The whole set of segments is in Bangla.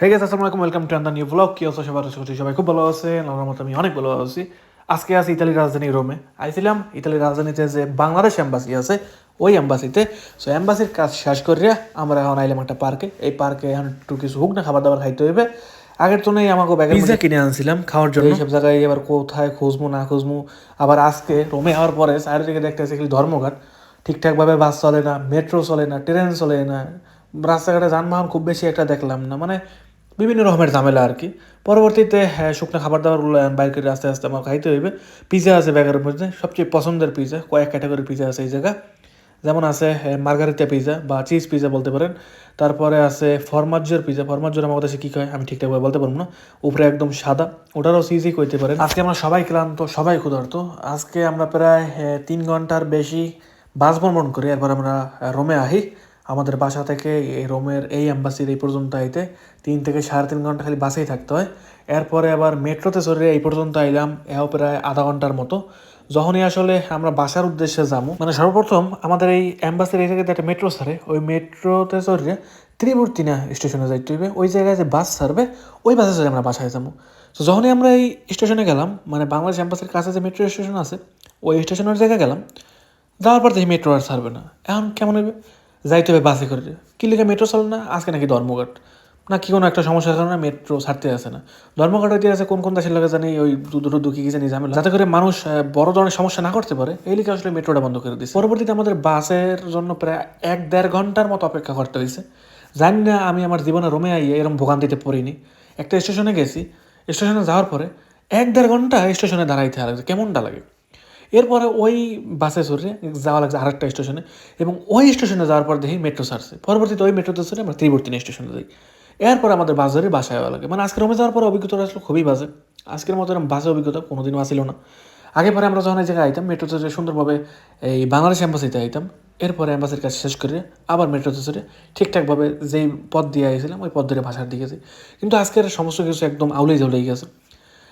হে গেছে আসসালামু আলাইকুম welcome to another new blog কি অবস্থা সবার? আশা করছি সবাই খুব ভালো আছে। আমার মতো আমি অনেক ভালো আছি। আজকে আছি ইতালির রাজধানী রোমে। আইছিলাম ইতালির রাজধানীতে যে বাংলাদেশ এম্বাসি আছে ওই এম্বাসিতে সো এম্বাসির কাজ শেষ করিয়া আমরা এখন আইলাম একটা পার্কে। এই পার্কে এখন একটু কিছু হোক না খাবার দাবার খাইতে হইবে। আগের তো নেই আমাকে ব্যাগের পিজা কিনে আনছিলাম খাওয়ার জন্য। এইসব জায়গায় এবার কোথায় খুঁজবো না খুঁজবো? আবার আজকে রোমে হওয়ার পরে চারিদিকে দেখতে আসি খালি ধর্মঘাট। ঠিকঠাকভাবে বাস চলে না মেট্রো চলে না ট্রেন চলে না। রাস্তাঘাটে যানবাহন খুব বেশি একটা দেখলাম না। মানে বিভিন্ন রকমের ঝামেলা আর কি। পরবর্তীতে হ্যাঁ শুকনো খাবার দাবারগুলো বাইর আস্তে আস্তে আমার খাইতে হইবে। পিজা আছে ব্যাগের মধ্যে সবচেয়ে পছন্দের পিজা কয়েক ক্যাটাগরি পিজা আছে এই জায়গা। যেমন আছে মার্গারিতা পিজা বা চিজ পিজা বলতে পারেন। তারপরে আছে ফরমাজ্জোর পিজা। ফরমাজ্জোর আমার দেশে কী কয় আমি ঠিকঠাকভাবে বলতে পারব না। উপরে একদম সাদা ওটারও চিজই কইতে পারেন। আজকে আমরা সবাই ক্লান্ত সবাই ক্ষুধার্ত। আজকে আমরা প্রায় আহ, তিন ঘণ্টার বেশি বাস ভ্রমণ করি। এরপর আমরা রোমে আহি আমাদের বাসা থেকে এই রোমের এই অ্যাম্বাসির এই পর্যন্ত আইতে তিন থেকে সাড়ে তিন ঘণ্টা খালি বাসেই থাকতে হয়। এরপরে আবার মেট্রোতে চড়ে এই পর্যন্ত আইলাম, এও প্রায় আধা ঘণ্টার মতো। যখনই আসলে আমরা বাসার উদ্দেশ্যে যাব মানে সর্বপ্রথম আমাদের এই অ্যাম্বাসির এই জায়গাতে একটা মেট্রো ছাড়ে ওই মেট্রোতে চড়ে ত্রিমূর্তিনা স্টেশনে যাইতে হইবে। ওই জায়গায় যে বাস ছাড়বে ওই বাসে চড়ে আমরা বাসায় যাব। তো যখনই আমরা এই স্টেশনে গেলাম মানে বাংলাদেশ অ্যাম্বাসির কাছে যে মেট্রো স্টেশন আছে, ওই স্টেশনের জায়গায় গেলাম, যাওয়ার পর দেখি মেট্রো আর ছাড়বে না। এখন কেমন হবে যাইতে হবে বাসে করে। কি লিখে মেট্রো চলে না? আজকে নাকি ধর্মঘাট। না, কি কোনো একটা সমস্যার কারণে মেট্রো ছাড়তে আসে না। ধর্মঘাট হইতে আছে কোন কোন দেশের লাগে জানি ওই দুটো দুঃখী কি জানি ঝামেলা। যাতে করে মানুষ বড় ধরনের সমস্যা না করতে পারে, এই লিখে আসলে মেট্রোটা বন্ধ করে দিচ্ছে পরবর্তীতে আমাদের বাসের জন্য প্রায় এক দেড় ঘণ্টার মতো অপেক্ষা করতে হয়েছে জানি না আমি আমার জীবনে রোমে আইয়ে এরকম ভোগান্তিতে পড়িনি। একটা স্টেশনে গেছি। স্টেশনে যাওয়ার পরে এক দেড় ঘণ্টা স্টেশনে দাঁড়াইতে লাগছে কেমনটা লাগে? এরপরে ওই বাসে চড়ে যাওয়া লাগছে আরেকটা স্টেশনে এবং ওই স্টেশনে যাওয়ার পর দেখি মেট্রো ছাড়ছে। পরবর্তীতে ওই মেট্রোতে চড়ে আমরা ত্রিবর্তী স্টেশনে যাই। এরপর আমাদের বাস ধরে বাসায় যাওয়া লাগে। মানে আজকে রমে যাওয়ার পরে অভিজ্ঞতা আসলে খুবই বাজে। আজকের মতো এরকম বাসে অভিজ্ঞতা কোনোদিনও আসিল না। আগে পরে আমরা যখন এই জায়গায় আইতাম, মেট্রোতে চড়ে সুন্দরভাবে এই বাংলাদেশ অ্যাম্বাসিতে আইতাম, এরপরে অ্যাম্বাসির কাজ শেষ করে আবার মেট্রোতে চড়ে ঠিকঠাকভাবে যেই পথ দিয়ে আইছিলাম, ওই পথ ধরে বাসার দিকে যাই। কিন্তু আজকের সমস্ত কিছু একদম আউলেই জ্বলেই গেছে।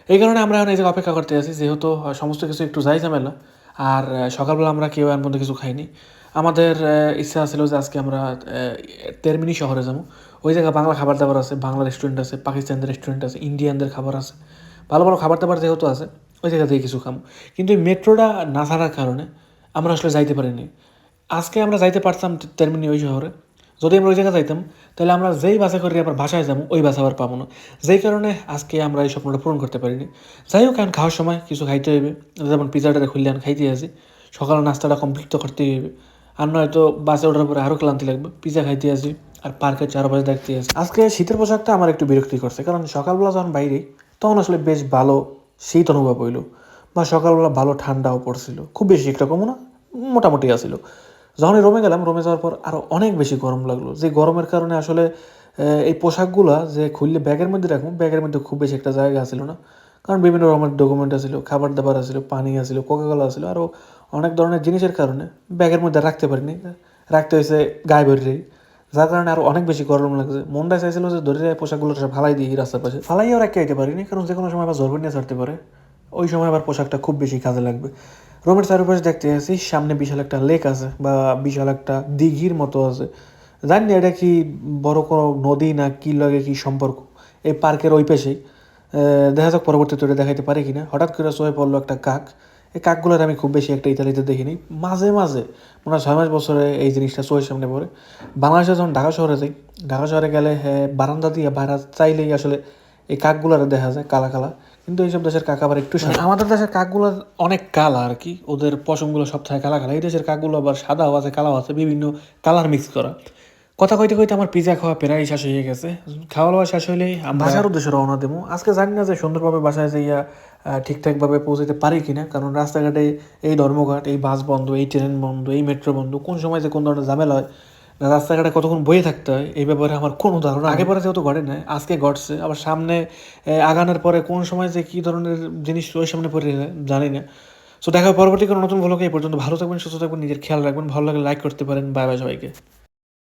এই কারণে আমরা এখন এই জায়গায় অপেক্ষা করতে আছি, যেহেতু সমস্ত কিছু একটু যাই ঝামেলা। আর সকালবেলা আমরা কেউ এর মধ্যে কিছু খাইনি। আমাদের ইচ্ছা ছিল যে আজকে আমরা তেরমিনি শহরে যাব। ওই জায়গায় বাংলা খাবার দাবার আছে, বাংলা রেস্টুরেন্ট আছে, পাকিস্তানদের রেস্টুরেন্ট আছে, ইন্ডিয়ানদের খাবার আছে। ভালো ভালো খাবার দাবার যেহেতু আছে, ওই জায়গা থেকে কিছু খাব কিন্তু মেট্রোটা না ছাড়ার কারণে আমরা আসলে যাইতে পারিনি। আজকে আমরা যাইতে পারতাম তেরমিনি ওই শহরে। যদি আমরা ওই জায়গায় যাইতাম, তাহলে আমরা যেই বাসে করে আবার বাসায় যাব, ওই বাসে আবার পাবো না। যেই কারণে আজকে আমরা এই স্বপ্নটা পূরণ করতে পারিনি। যাই হোক, এখন খাওয়ার সময় কিছু খাইতে হইবে। যেমন পিজাটা খুললে আমি খাইতে আসি। সকালে নাস্তাটা কমপ্লিট তো করতেই হইবে। আর নয়তো বাসে ওঠার পরে আরও ক্লান্তি লাগবে। পিজা খাইতে আসি আর পার্কের চারপাশে দেখতে আসি। আজকে শীতের পোশাকটা আমার একটু বিরক্তি করছে। কারণ সকালবেলা যখন বাইরে, তখন আসলে বেশ ভালো শীত অনুভব হইল। বা সকালবেলা ভালো ঠান্ডাও পড়ছিল। খুব বেশি একটা কমও না, মোটামুটি আসিল যখন রোমে গেলাম, রোমে যাওয়ার পর আরও অনেক বেশি গরম লাগল। যে গরমের কারণে আসলে এই পোশাকগুলো যে খুললে ব্যাগের মধ্যে রাখব, ব্যাগের মধ্যে খুব বেশি একটা জায়গা ছিল না। কারণ বিভিন্ন রকমের ডকুমেন্ট আছিল খাবার দাবার আছিল, পানি আছিল কোকাকোলা আছিল আরও অনেক ধরনের জিনিসের কারণে ব্যাগের মধ্যে রাখতে পারিনি। রাখতে হয়েছে গায়ে বেরিয়েই যার কারণে আরও অনেক বেশি গরম লাগছে। মনটা চাইছিল যে ধরে যায় পোশাকগুলো ফালাই দিই রাস্তার পাশে। ফালাইও রাখতে যেতে পারিনি, কারণ যে কোনো সময় আবার জরবে নিয়ে ছাড়তে পারে। ওই সময় আবার পোশাকটা খুব বেশি কাজে লাগবে। রোমের চারপাশে দেখতে আছি সামনে বিশাল একটা লেক আছে বা বিশাল একটা দিঘির মতো আছে। জানি না এটা কি বড় কোনো নদী না কি লাগে কি সম্পর্ক, এই পার্কের ওই পাশেই। দেখা যাক পরবর্তীতে এটা দেখাইতে পারে কিনা। হঠাৎ করে চোখে পড়ল একটা কাক। এই কাকগুলোর আমি খুব বেশি একটা ইতালিতে দেখিনি। মাঝে মাঝে, মনে হয় ছয় মাস বছরে এই জিনিসটা চোখের সামনে পড়ে। বাংলাদেশে যখন ঢাকা শহরে যাই, ঢাকা শহরে গেলে হ্যাঁ বারান্দা দিয়ে বাইরা চাইলেই আসলে এই কাকগুলার দেখা যায়, কালা কালা। কিন্তু এইসব দেশের কাক আবার একটু সাদা। আমাদের দেশের কাকগুলো অনেক কালা আর কি। ওদের পশমগুলো সব থাকে কালা কালা এই দেশের কাকগুলো আবার সাদাও আছে কালাও আছে বিভিন্ন কালার মিক্স করা। কথা কইতে কইতে আমার পিজা খাওয়া প্রায় শেষ হয়ে গেছে। খাওয়া দাওয়া শেষ আমরা বাসার উদ্দেশ্যে রওনা দেবো। আজকে জানি না যে সুন্দরভাবে বাসায় যাইয়া আহ, ঠিকঠাকভাবে পৌঁছাতে পারি কিনা। কারণ রাস্তাঘাটে এই ধর্মঘাট এই বাস বন্ধ এই ট্রেন বন্ধ এই মেট্রো বন্ধ কোন সময় যে কোন ধরনের ঝামেলা হয় রাস্তাঘাটে কতক্ষণ বয়ে থাকতে হয়, এই ব্যাপারে আমার কোনো ধারণা আগে পরে যেহেতু ঘটে নাই, আজকে ঘটছে। আবার সামনে আগানের পরে কোন সময় যে কী ধরনের জিনিস ওই সামনে পড়ে জানি না। সো দেখা পরবর্তী কোনো নতুন ভ্লগে এই পর্যন্ত ভালো থাকবেন, সুস্থ থাকবেন, নিজের খেয়াল রাখবেন। ভালো লাগে লাইক করতে পারেন। বাই বাই সবাইকে।